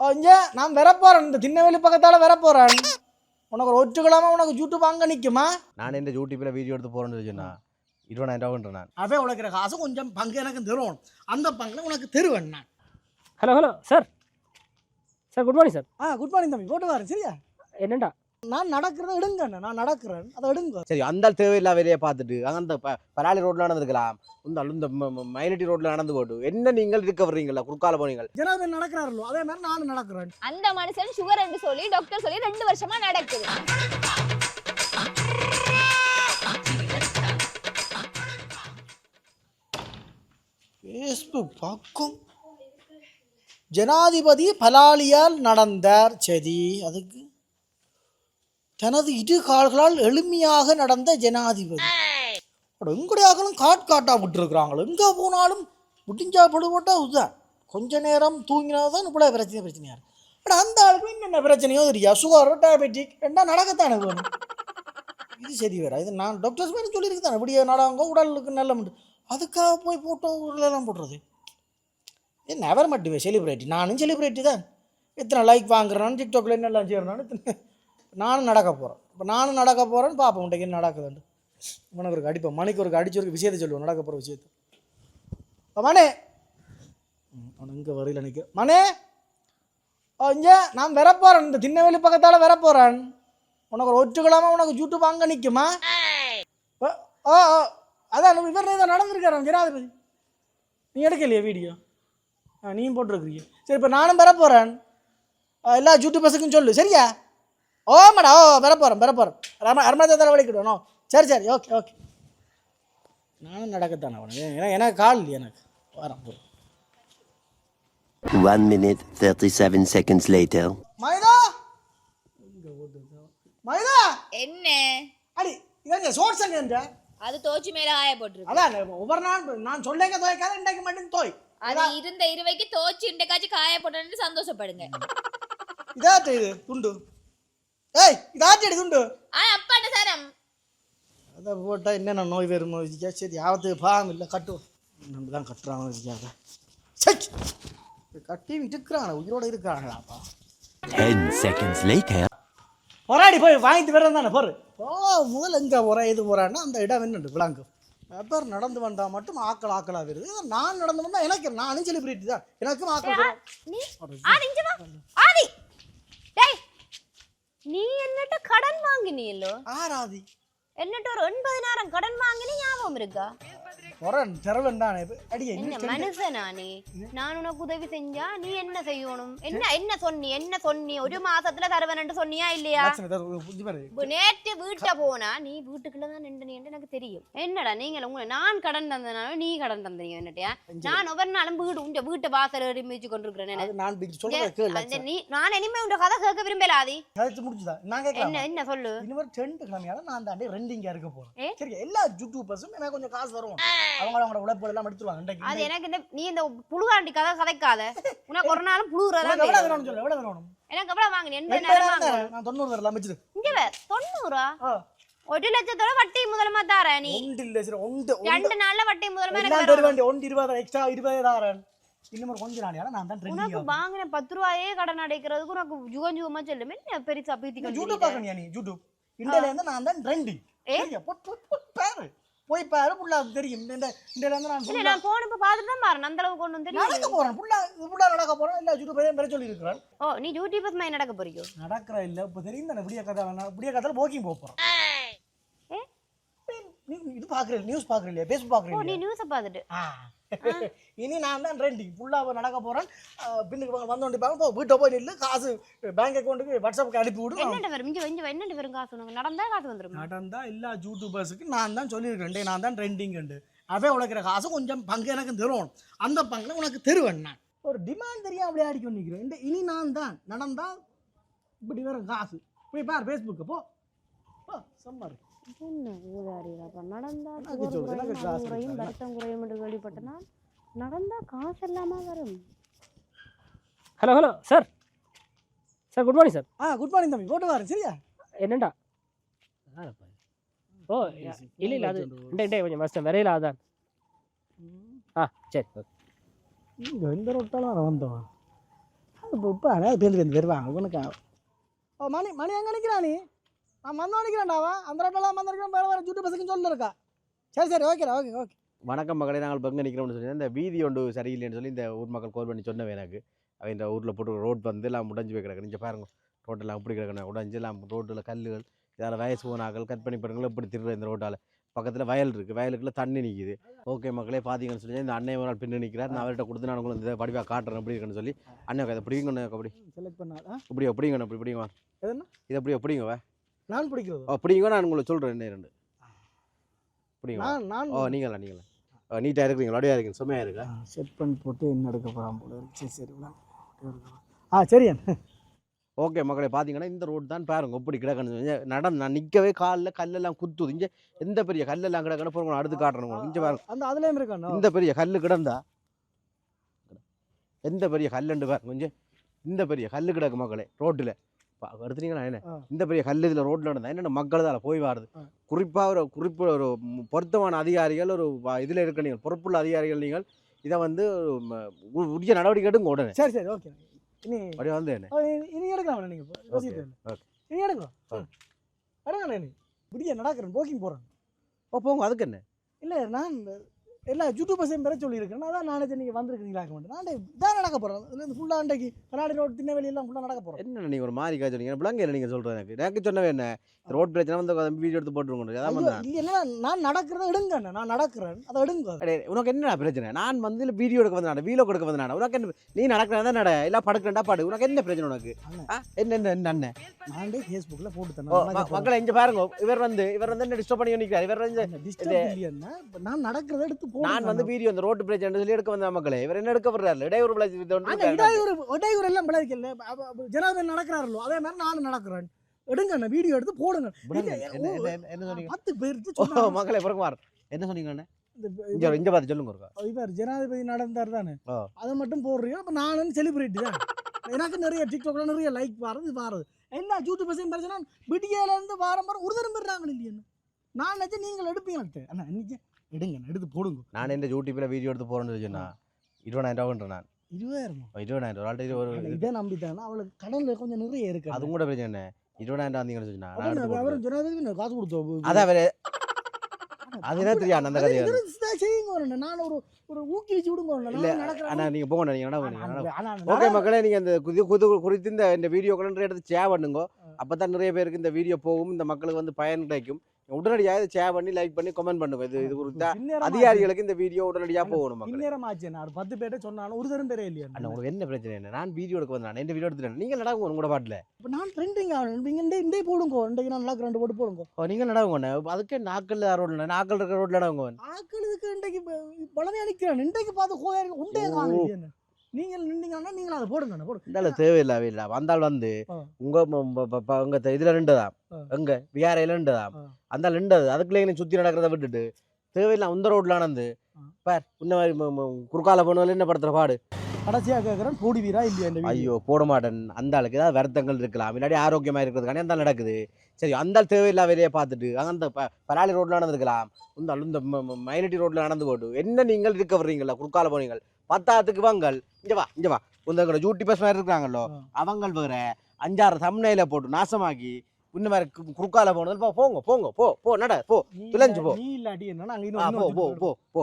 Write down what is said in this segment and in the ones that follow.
இங்கே நான் வரப்போகிறேன் இந்த திண்ணவெளி பக்கத்தால் வரப்போகிறேன் உனக்கு ஒரு ஒற்றுக்கிழமை உனக்கு யூடியூப் அங்கே நிற்குமா நான் இந்த யூடியூப்ல வீடியோ எடுத்து போறேன்னு சொன்னா இருபதாயிரம் நான். அவன் உழைக்கிற காசு கொஞ்சம் பங்கு எனக்கு தருவணும் அந்த பங்கில் உனக்கு தருவேன் நான். Hello hello sir sir good morning sir ஆ குட் மார்னிங் தம்பி. போட்டு வரேன் சரியா? என்னண்டா? நான் நடக்கிறத எடுங்க. நான் நடக்கிறேன். அதை எடுங்க. சரி அந்த தேவையில்லா வேலையை பார்த்துட்டு அங்க அந்த பலாலி ரோட்ல நடந்துருக்கலாம். இந்த இந்த ம- ம- மயிலட்டி ரோட்ல நடந்து போட்டு என்ன நீங்கள் இருக்க வர்றீங்களா? குறுக்கால போனீங்க ஜனாதிபதி நடக்கிறாரല്ലോ அதே மாதிரி நானும் நடக்கிறேன். அந்த மனுஷன் சுகர் என்று சொல்லி டாக்டர் சொல்லி ரெண்டு வருஷமா நடக்குது. ஃபேஸ்புக் பக்கம் ஜனாதிபதி பலாலியால் நடந்தார் சரி அதுக்கு தனது இரு கால்களால் எளிமையாக நடந்த ஜனாதிபதி. அட, எங்கடையாக்களும் காட் காட்டா விட்டுருக்குறாங்களோ? எங்கே போனாலும் முடிஞ்சா படுபட்டா இதுதான் கொஞ்ச நேரம் தூங்கினா தான் இவ்வளோ பிரச்சனை பிரச்சனையாக இருக்கு. ஆனால் அந்த ஆளுக்கு என்னென்ன பிரச்சனையோ தெரியா? சுகரோ டயபெட்டிக் என்ன நடக்கத்தானே வேணும் இது சரி வேற. இது நான் டாக்டர்ஸ் மாதிரி சொல்லியிருக்கு தானே இப்படியே நடங்க உடலுக்கு நல்ல முண்டு அதுக்காக போய் போட்டோ எல்லாம் போடுறது. இது நெவர் மட்டுமே செலிப்ரிட்டி நானும் செலிப்ரிட்டி தான். எத்தனை லைக் வாங்குறேன்னு டிக்டாக்ல என்னெல்லாம் செய்யறேன்னு இத்தனை நானும் நடக்க போகிறேன் இப்போ நானும் நடக்க போகிறேன்னு பார்ப்போம் உன்ட்டு என்ன நடக்குதுண்டு உனக்கு ஒரு அடிப்போம் மணிக்கு ஒரு அடிச்சு ஒரு விஷயத்தை சொல்லுவோம் நடக்க போகிற விஷயத்தை. ஓ, மணே! ம், அவன் இங்கே வரையில் நிற்க மணி! ஓ இங்கே நான் வரப்போகிறேன் இந்த திண்ணவெளி பக்கத்தால் வரப்போகிறேன் உனக்கு ஒரு ஒற்றுக்கலாமா உனக்கு யூடியூப் அங்கே நிற்குமா ஓ ஓ ஓ, அதான் இவர் இதை நடந்திருக்காரு ஜனாதிபதி. நீ எடுக்கலையே வீடியோ? ஆ நீயும் போட்டிருக்கிறீங்க சரி இப்போ நானும் வரப்போகிறேன் போகிறேன் எல்லா யூடியூபர்ஸுக்கும் சொல்லு சரியா? ஓ மேடா ஓ பெற போகிறேன் பெற போகிறேன் ரம அருமத்தை தலைவலிக்கிடணும் சரி சரி ஓகே ஓகே. நானும் நடக்கத்தானே அவனுக்கு ஏன்னா எனக்கு கால் இல்லையே எனக்கு. வரேன் போ. One minute, 37 seconds later. மைதா? மைதா! என்ன? அடி இவங்க சோர்ஸ் எங்க அது தோச்சு மேல ஆய போட்டிருக்கு. அதான் ஒவ்வொரு நாள் நான் சொல்லேங்க துவைக்காத இன்றைக்கு மட்டும் தோய். அது இருந்த இருவைக்கு தோச்சு இண்டக்காச்சும் காய போட்டேன்னு சந்தோஷப்படுங்க. இதாட்டு இது துண்டு. ஏய் இதாட்டு இது துண்டு ஆ அப்பாட்ட சரம். அதை போட்டால் என்னென்ன நோய் வருமோ இதுக்கா சரி ஆபத்து பாவம் இல்லை கட்டுவோம் நம்ம தான் கட்டுறாங்க இதுக்காக சரி கட்டி இருக்கிறாங்க உயிரோட இருக்கிறாங்களாப்பா 10 seconds later. போராடி போய் வாங்கிட்டு வரேன் தானே பொறு ஓ முதல்ல எங்கே போகிறேன் இது போகிறான்னா அந்த இடம் என்னண்டு விளாங்கு பேப்பர் நடந்து வந்தால் மட்டும் ஆக்கள் ஆக்கலாக வருது. நான் நடந்து வந்தால் எனக்கு நானும் செலிபிரிட்டி தான். எனக்கும் ஆக்கள் ஆதி ஆதி. டேய் நீ என்னட்ட கடன் வாங்கினியல்லோ? ஆராதி என்னட்ட ஒரு ஒன்பதினாயிரம் கடன் வாங்கினி ஞாபகம் இருக்கா? போகிறேன் திறவன் தானே அடியே என்ன நான் உனக்கு உதவி செஞ்சா நீ என்ன செய்யணும்? என்ன என்ன சொன்னி என்ன சொன்னி? ஒரு மாசத்துல தருவேன் சொன்னியா இல்லையா? நேற்று வீட்டை போனா நீ வீட்டுக்குள்ள தான் நின்று எனக்கு தெரியும். என்னடா நீங்க உங்களை நான் கடன் தந்தனால நீ கடன் தந்தீங்க என்னட்டியா? நான் ஒவ்வொரு நாளும் வீடு உங்க வீட்டு வாசல் மிதிச்சு கொண்டிருக்கிறேன் நீ நான் இனிமே உங்க கதை கேட்க விரும்பல ஆதி. என்ன என்ன சொல்லு? ரெண்டு கிழமையால நான் தாண்டி ரெண்டிங்க இருக்க போறேன்? சரி எல்லா யூடியூபர்ஸும் எனக்கு கொஞ்சம் காசு வரும் அவங்க அவங்களோட உழைப்பு எல்லாம் எடுத்துருவாங்க. அது எனக்கு இந்த நீ இந்த புழுகாண்டி கதை கதைக்காத. உனக்கு ஒரு நாளும் புழுகுறதா உனக்கு எவ்வளவு வேணும்னு சொல்லு எவ்வளவு வேணும்? எனக்கு எவ்வளவு எண்பது நேரம் வாங்க தரேன். நான் தொண்ணூறு தரலாம் வச்சிரு இங்க தொண்ணூறா. ஒரு லட்சத்தோட வட்டி முதலமா தார நீ? ரெண்டு நாள்ல வட்டி முதலமா எனக்கு ஒன்று இருபது எக்ஸ்ட்ரா இருபது தாரன். இன்னும் கொஞ்ச நாளையால நான் தான் உனக்கு ட்ரெண்டிங் வாங்கின பத்து ரூபாயே கடன் அடைக்கிறதுக்கு உனக்கு ஜுகம் ஜுகமா சொல்லும் என்ன பெருசா பீத்தி யூடியூப் கொண்டு பார்க்கணியா நீ யூடியூப். இந்தியால இருந்து நான் தான் ட்ரெண்டிங் ஏ? போட் போட் போட் பாரு. போய் பாரு புள்ளா அது தெரியும். இந்த இருந்து நான் இல்ல நான் போன இப்ப பாத்துட்டு தான் பாரு அந்த அளவுக்கு ஒண்ணும் நடக்க தெரியும் போறேன். புள்ளா புள்ளா நடக்க போறேன். இல்ல யூடியூப் பெற சொல்லி இருக்கிறேன் ஓ நீ யூடியூபர்ஸ் மாதிரி நடக்க போறீங்க? நடக்கிற இல்ல. இப்ப தெரியும் தானே விடிய கதை விடிய கதையில போக்கிங் ஏ? நீ இது பாக்குற நியூஸ் பாக்குற இல்லையா பேஸ்புக் பாக்குற ஓ நீ நியூஸ பாத்துட்டு ஆ. இனி நான் தான் ட்ரெண்டிங் ஃபுல்லாக நடக்க போறேன். அஹ் பின்னுக்கு வந்து கொண்டு போ வீட்டை போய் நில்லு காசு பேங்க் அக்கௌண்ட்டுக்கு வாட்ஸ்அப்புக்கு அனுப்பி விடு. என்னண்டு வரும்? இங்க இங்க என்னண்டு வரும் காசு உனக்கு? நடந்தா காசு வந்துரும்? நடந்தா எல்லா யூடியூபர்ஸுக்கு நான் தான் சொல்லியிருக்கேன் நான் தான் ட்ரெண்டிங் உண்டு. அவன் உழைக்கிற காசு கொஞ்சம் பங்கு எனக்கு தருவணும் அந்த பங்கில் உனக்கு தருவேன் நான். ஒரு டிமாண்ட் தெரியாம விளையாடி நிற்கிறேன் இந்த இனி நான் தான். நடந்தா இப்படி வரும் காசு. போய் பார் ஃபேஸ்புக்கு போ. போ சம்மாரு என்ன ஊதாரியாப்பா நடந்தா எனக்கு சொல்லு, எனக்கு காசு குறையும்? வருத்தம் குறையும் என்று கேள்விப்பட்டனா? நடந்தா காசு வரும். Hello hello sir sir good morning sir ஆ குட் மார்னிங் தம்பி. போட்டு வாரு சரியா? என்னண்டா? ஓ இல்லை இல்லை அது இந்த இந்த கொஞ்சம் மஸ்டம் விரையில் அதான். ஆ சரி ஓகே. எந்த ரொட்டாலும் வந்தவன் இப்போ இப்போ ஆனால் பேருந்து பேருந்து வருவாங்க உனக்கு ஓ மணி மணி எங்கே நீ நான் வந்து நிற்கிறேன்டாவா அந்த ரோட்டெல்லாம் வந்து நிற்கிறேன் வேறு வேறு ஜூட்டு இருக்கா சரி சரி ஓகே ஓகே ஓகே வணக்கம் மகளே நாங்கள் இப்போ எங்கே நிற்கிறோம்னு சொல்லி இந்த வீதி ஒன்று சரியில்லைன்னு சொல்லி இந்த ஊர் மக்கள் கோல் பண்ணி சொன்னவே எனக்கு. அவன் இந்த ஊரில் போட்டு ரோட் வந்து எல்லாம் உடைஞ்சு போய் கிடக்கு நீங்கள் பாருங்க ரோட்டெல்லாம் அப்படி கிடக்கணும் உடைஞ்சு எல்லாம் ரோட்டில் கல்லுகள் இதால் வயசு போனாக்கள் கட் பண்ணி பாருங்கள் இப்படி திருடுற இந்த ரோட்டால் பக்கத்தில் வயல் இருக்குது வயலுக்குள்ள தண்ணி நிற்கிது ஓகே மக்களே பார்த்தீங்கன்னு சொல்லி இந்த அண்ணன் ஒரு நாள் பின்னு நிற்கிறார் நான் அவர்கிட்ட கொடுத்து நான் உங்களுக்கு இந்த வடிவாக காட்டுறேன் எப்படி இருக்குன்னு சொல்லி. அண்ணன் அதை பிடிங்க அப்படி செலக்ட் பண்ணா இப்படி எப்படிங்க அப்படி பிடிங்க? இது எப்படி எப்படிங்க வா நான் பிடிக்கிறது? அப்படிங்க நான் உங்களுக்கு சொல்கிறேன் என்ன ரெண்டு. அப்படிங்க நான் ஓ நீங்களா நீங்களா நீட்டாக இருக்கிறீங்களா அப்படியே இருக்கீங்க சுமையாக இருக்கா? செட் பண்ணி போட்டு என்ன எடுக்க போகிறான் போல. சரி சரி. ஆ சரியா ஓகே மக்களே பார்த்தீங்கன்னா இந்த ரோடு தான் பாருங்க எப்படி கிடக்கணும் நடம் நான் நிற்கவே காலில் கல்லெல்லாம் குத்துது. இங்கே எந்த பெரிய கல்லெல்லாம் கிடக்கணும் போகிறோம் அடுத்து உங்களுக்கு. இங்கே பாருங்க. அந்த அதுலேயும் இருக்கானோ இந்த பெரிய கல் கிடந்தா? எந்த பெரிய கல்லுண்டு பாருங்க கொஞ்சம் இந்த பெரிய கல் கிடக்கு மக்களே ரோட்டில் எடுத்துனீங்களா என்ன. இந்த பெரிய கல் இதில் ரோட்டில் இருந்தால் என்னென்ன மக்கள் தான் போய் வாருது. குறிப்பாக ஒரு குறிப்பு ஒரு பொருத்தமான அதிகாரிகள் ஒரு இதில் இருக்க நீங்கள் பொறுப்புள்ள அதிகாரிகள் நீங்கள் இதை வந்து உரிய நடவடிக்கை எடுங்க உடனே. சரி சரி ஓகே இனி அப்படியே வந்து என்ன? இனி- எடுக்கலாம் நீங்கள். இனி நீ இப்படியே நடக்கிறேன் போக்கிங் போகிறேன் ஓ போங்க அதுக்கு என்ன? இல்லை நான் எல்லா யூடியூபர்ஸையும் பெற சொல்லியிருக்கேன் அதான் நானே நீங்கள் வந்திருக்கீங்களா மாட்டேன் நான் இதான் நடக்க போகிறேன் இந்த ஃபுல்லாக அன்றைக்கு கண்ணாடி ரோடு திருநெல்வேலி எல்லாம் ஃபுல்லாக நடக்க போகிறோம் என்ன நீங்க ஒரு மாதிரி காய்ச்சி சொன்னீங்க விளங்க இல்லை நீங்கள் சொல்கிறது எனக்கு. எனக்கு சொன்னவே என்ன? ரோட் பிரச்சனை வந்து வீடியோ எடுத்து போட்டுருங்க அதான் இல்லைன்னா நான் நடக்கிறத எடுங்க. நான் நடக்கிறேன். அதை எடுங்க. உனக்கு என்ன பிரச்சனை? நான் வந்து இல்லை வீடியோ எடுக்க வந்தேன் வீடியோ கொடுக்க வந்தேன் உனக்கு என்ன நீ நடக்கிறதா நட இல்லை படுக்கிறேன்டா படு. உனக்கு என்ன பிரச்சனை உனக்கு? என்ன என்ன என்ன நான்டே ஃபேஸ்புக்கில் போட்டு ம- மக்களை இங்க பாருங்க. இவர் வந்து இவர் வந்து என்ன டிஸ்டர்ப் பண்ணி நிற்கிறார் இவர் வந்து நான் நடக்கிறத எடுத்து நான் வந்து வீடியோ அந்த ரோட்டு பிரச்சனை சொல்லி எடுக்க வந்த மக்களே. இவர் என்ன எடுக்க வர்றாரு இடையூறு ஆனா இடையூறு இடையூறு எல்லாம் விளைவிக்கல. ஜனாதிபதி நடக்கிறாரோ அதே மாதிரி நானும் நடக்கிறேன். எடுங்க அண்ணா வீடியோ எடுத்து போடுங்க. பத்து பேருக்கு. மக்களை பிறகுமார் என்ன சொன்னீங்க அண்ணே? இந்த இங்க பார்த்து சொல்லுங்க இவர் ஜனாதிபதி நடந்தார் தானே. அதை மட்டும் போடுறீங்க அப்ப நானும் செலிபிரிட்டி தான். எனக்கு நிறைய டிக்டாக்ல நிறைய லைக் பாருது பாருது எல்லா யூடியூபர்ஸையும் பிரச்சனை விடியல இருந்து வாரம் வாரம் ஒரு தரம் பெறாங்க இல்லையா நான் நினைச்சேன் நீங்கள் எடுப்பீங்க அண்ணா இன்னைக்கு எடுங்க எடுத்து போடுங்க நான் இந்த யூடியூப்ல வீடியோ எடுத்து போறேன்னு சொன்னா இருபதாயிரம் ரூபான்றேன் நான் இருபதாயிரம் இருபதாயிரம் ஒரு ஆள்கிட்ட ஒரு இதை நம்பிட்டாங்கன்னா அவளுக்கு கடன்ல கொஞ்சம் நிறைய இருக்கு அதுவும் கூட பிரச்சனை இருபதாயிரம் வந்தீங்கன்னு சொன்னா. அவரும் நான் காசு கொடுத்தோம் அது அவரு அது என்ன தெரியும் அந்த கதையை செய்யுங்க நான் ஒரு ஊக்குவிச்சு விடுங்க இல்ல, போங்க ஓகே மக்களே இந்த குதி குது குறித்து இந்த இந்த வீடியோக்கள் எடுத்து ஷேர் பண்ணுங்க அப்பதான் நிறைய பேருக்கு இந்த வீடியோ போகும் இந்த மக்களுக்கு வந்து பயன் கிடைக்கும் உடனடியாக இதை ஷேர் பண்ணி லைக் பண்ணி கமெண்ட் பண்ணுங்க. இது இது குறித்த அதிகாரிகளுக்கு இந்த வீடியோ உடனடியாக போகணும் பின்னேரம் ஆச்சு நான் பத்து பேர்ட்ட சொன்னாலும் ஒரு தரம் பேரே இல்லையா? அண்ணா உங்களுக்கு என்ன பிரச்சனை என்ன? நான் வீடியோ எடுக்க வந்தேன் எந்த வீடியோ எடுத்துட்டேன் நீங்க நடங்க உங்களோட பாட்டில். இப்ப நான் ட்ரெண்டிங் ஆகணும் இங்க இந்த இந்த போடுங்க. இன்றைக்கு நான் நல்லா ரெண்டு போட்டு போடுங்க. நீங்க நடவுங்க அதுக்கே நாக்கள் ரோட்ல? நாக்கள் இருக்கிற ரோட்ல நடவுங்க ஆக்கள் இதுக்கு இன்றைக்கு பழமையா நிக்கிறேன். இன்றைக்கு பார்த்து கோயா உண்டே காணும் நீங்கள் நின்றீங்கன்னா நீங்களும் அதை போடுங்க போடுங்க இருந்தாலும் தேவையில்லாவே இல்லை வந்தால் வந்து. உங்க உங்க இதுல நின்றதாம். ஆ. எங்க? விஆர்ஐல நின்றதாம். ஆ. அந்த நின்றது. அதுக்குள்ளே சுத்தி நடக்கிறத விட்டுட்டு தேவையில்லாம் இந்த ரோட்ல நடந்து. பார் இந்த மாதிரி குறுக்கால போனாலும் என்ன படுத்துற பாடு? கடைசியா கேட்கறேன் போடுவீரா இல்லையா? ஐயோ போட மாட்டேன். அந்த ஆளுக்கு ஏதாவது வருத்தங்கள் இருக்கலாம். இல்லாட்டி ஆரோக்கியமா இருக்கிறதுக்கான அந்த நடக்குது. சரி அந்த ஆள் தேவையில்லா வேலையை பார்த்துட்டு அங்க அந்த ப- பலாலி ரோட்ல நடந்திருக்கலாம். இந்த இந்த ம- ம- மயிலட்டி ரோட்ல நடந்து போட்டு. என்ன நீங்கள் இருக்க வர்றீங்களா குறுக்கால போனீங்கள்? பத்தாத்துக்கு வாங்கள் இங்க வா இங்க வா உங்க ஜூட்டி பஸ் மாதிரி இருக்காங்களோ ஆ. அவங்க வேற அஞ்சாறு தம்னையில போட்டு நாசமாக்கி மாதிரி கு- குறுக்கால போனது போ, போங்க போங்க போ போ நட போ துளைஞ்சு போ. இன்னும் போ போ போ போ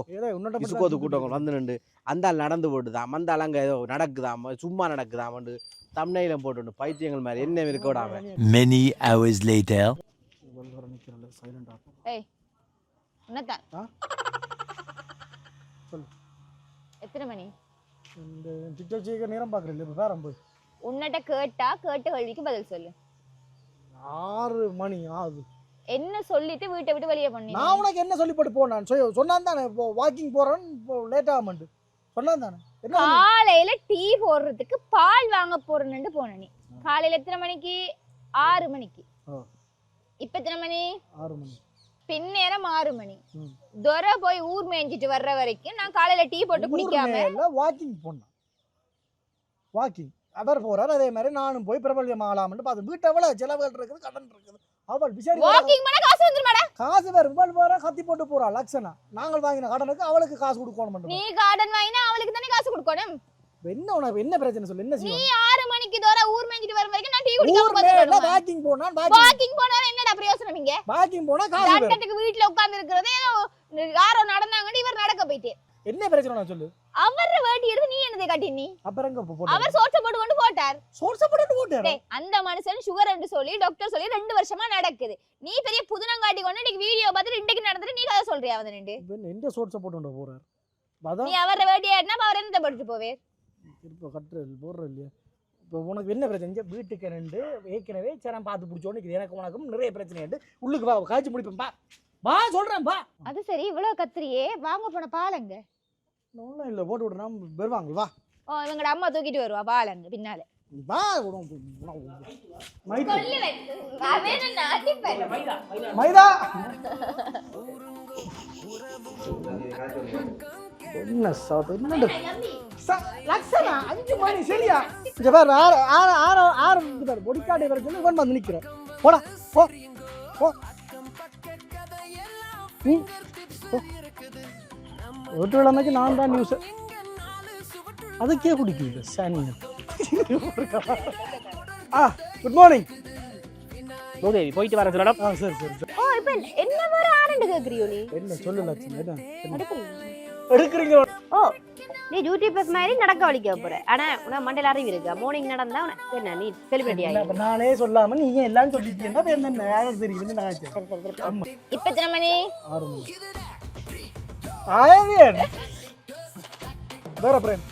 இசுக்கோத்து கூட்டங்கள் வந்து நின்று அந்த ஆள் நடந்து போட்டுதாம் அந்த ஆள் அங்க ஏதோ நடக்குதாம் சும்மா நடக்குதாம் தம்னையில போட்டு பைத்தியங்கள் மாதிரி என்ன இருக்க விடாம Many hours later. என்னத்தான்? சொல்லு. எத்தனை மணி? இந்த டிக்டாக் செய்ய நேரம் பார்க்குறேன் இப்போ வேற போய். உன்னிட்ட கேட்டா கேட்ட கேள்விக்கு பதில் சொல்லு. ஆறு மணி ஆகுது. என்ன சொல்லிட்டு வீட்டை விட்டு வெளியே பண்ணி நான் உனக்கு என்ன சொல்லி போட்டு போனான்? சொன்னான் தானே இப்போ வாக்கிங் போறேன் லேட் ஆகமாட்டு சொன்னான் தானே? காலையில டீ போடுறதுக்கு பால் வாங்க போறேன்னு போன நீ. காலையில எத்தனை மணிக்கு? ஆறு மணிக்கு. இப்ப எத்தனை மணி? ஆறு மணி. பின்னேரம் ஆறு மணி. துரை போய் ஊர் மேய்ஞ்சிட்டு வர்ற வரைக்கும் நான் காலையில டீ போட்டு குடிக்காம வாக்கிங் போனான். வாக்கிங் அவர் போறார் அதே மாதிரி நானும் போய் பிரபல்யம் ஆகலாம்னு பார்த்து வீட்டை எவ்வளவு செலவுகள் இருக்குது கடன் இருக்குது. அவள் விசாரி வாக்கிங் பண்ண காசு வந்துருமாடா? காசு வேறு இவள் வேற கத்தி போட்டு போறா லட்சணா நாங்கள் வாங்கின கடனுக்கு அவளுக்கு காசு கொடுக்கணும் நீ கார்டன் வாங்கினா அவளுக்கு தானே காசு கொடுக்கணும்? என்ன உனக்கு என்ன பிரச்சனை சொல்லு என்ன நீ செய்யும் ஆறு மணிக்கு தோற ஊர் மேய்ஞ்சிட்டு வர வரைக்கும் நான் டீ குடிக்காம உட்கார்ந்து வாக்கிங் போனா வாக்கிங் வாக்கிங் போனாலும் என்னடா பிரயோசனம் இங்க? வாக்கிங் போனா காசு வரும். தண்டத்துக்கு வீட்டுல உட்கார்ந்து இருக்கிறதே ஏதோ யாரோ நடந்தாங்கன்னு இவர் நடக்க போயிட்டு. என்ன பிரச்சனை நான் சொல்லு. அவர் வேட்டி எடுத்து நீ என்னதை காட்டி நீ? அப்புறம் எங்க போட்டு அவர் சோற்ற போட்டு கொண்டு போட்டார். சோர்ஸ் போட்டு போட்டாரு? டேய், அந்த மனுஷன் சுகர் என்று சொல்லி டாக்டர் சொல்லி ரெண்டு வருஷமா நடக்குது. நீ பெரிய புதினம் காட்டி கொண்டு இன்னைக்கு வீடியோ பார்த்துட்டு இன்றைக்கு நடந்துட்டு நீ கதை சொல்றியா வந்து நின்று எந்த சோர்ஸ் போட்டு கொண்டு போறாரு? அதான் நீ அவரை வேட்டியா அப்ப அவர் என்ன படிச்சு போவே திருப்ப கட்டுறது போடுற இல்லையா? இப்போ உனக்கு என்ன பிரச்சனை? வீட்டுக்கு ரெண்டு ஏற்கனவே சரி பார்த்து பிடிச்சோன்னு இருக்குது எனக்கு உனக்கும் நிறைய பிரச்சனை உள்ளுக்கு வா காய்ச்சி முடிப்பேன் பா. வா சொல்றேன் பா. அது சரி இவ்வளவு கத்திரியே வாங்க போன பாலங்க ஒன்றும் இல்லை போட்டு விடுறா வருவாங்க வா. ஓ இவங்கட அம்மா தூக்கிட்டு வருவா பாலங்க பின்னால. வா மைதா. என்ன சாப்பிட்டு லக்ஷனா அஞ்சு மணி சரியா? இங்க பாரு ஆறு ஆறு ஆறு ஆறு பாரு. பொடிக்காடு வர சொல்லி கொண்டு வந்து நிக்கிறேன். போடா போ போ. நீ விழாமைக்கு நான் தான் நியூஸ் அதுக்கே குடிக்குது சனி ஆ குட் மார்னிங் மூதேவி போயிட்டு வர சொல்லணும். ஆ சரி சரி ஓ இப்ப என்ன வேற ஆரண்டு கேக்குறியோ நீ? என்ன சொல்லு லட்சுமி என்ன? எடுக்கிறீங்க நீ டியூட்டி பஸ் மாதிரி நடக்க வலிக்க போற. ஆனா உனக்கு மண்டையில அறிவு இருக்கா. மார்னிங் நடந்தா என்ன நீ செலிபிரிட்டி ஆகி நானே சொல்லாம நீங்க எல்லாம் சொல்லிட்டீங்கன்னா அப்ப என்ன யாரும் இப்ப எத்தனை மணி. ஆறு மணி ஆயவியன் வேற பிரேம்.